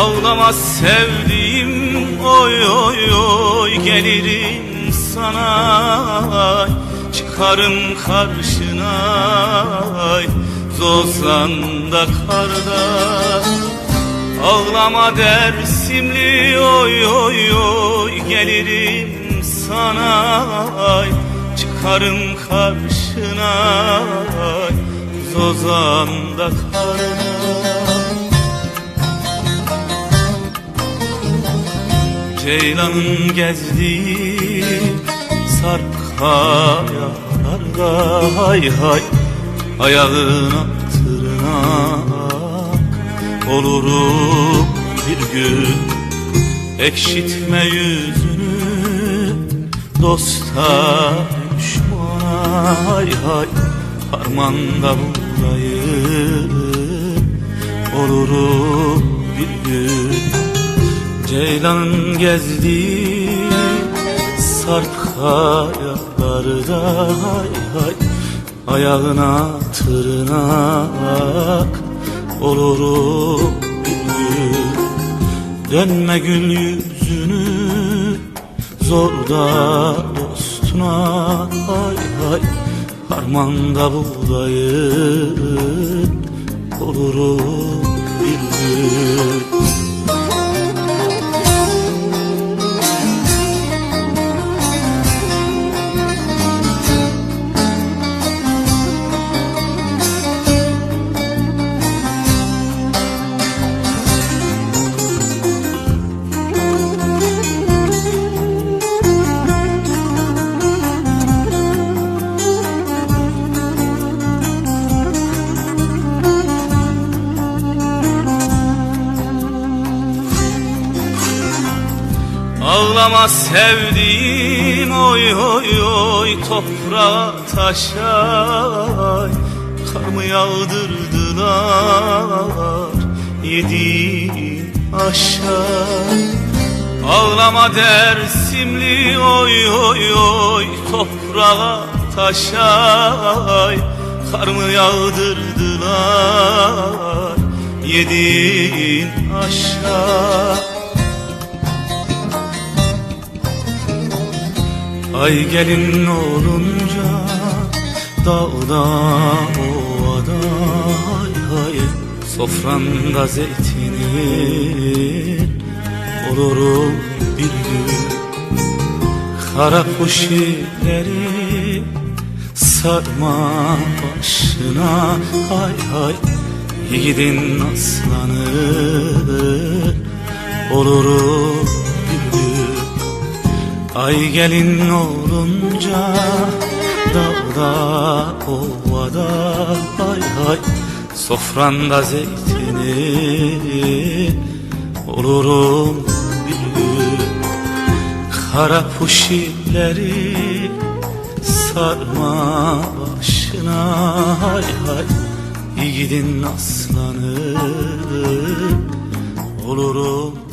Ağlama sevdiğim oy oy oy gelirim sana. Çıkarım karşına Zozanda karda Ağlama dersimli oy oy oy gelirim sana. Çıkarım karşına Zozanda karda Ceylanın gezdiği sarp kayalarda hay hay Ayağına tırnak olurum bir gün. Ekşitme yüzünü dosta düşmana hay hay Harmanda buradayım. Olurum bir gün Ceylanın gezdiği sarp kayalarda hay hay Ayağına tırnak olurum gün Dönme gül yüzünü zorda dostuna hay hay Harmanda buğdayın olurum bir Ağlama sevdiğim oy oy oy toprağa taşa Kar mı yağdırdılar yediğin aşağı Ağlama dersimli oy oy oy toprağa taşa Kar mı yağdırdılar yediğin aşağı Ay gelin olunca dağda ovada hay Sofranda zeytinin olurum bir gün. Kara kuşileri sarma başına hay hay Yiğidin aslanı olurum Ay gelin olunca dağda ovada hay hay Sofranda zeytini olurum bir. Gün Kara puşileri sarma başına hay hay. Yiğidin aslanı olurum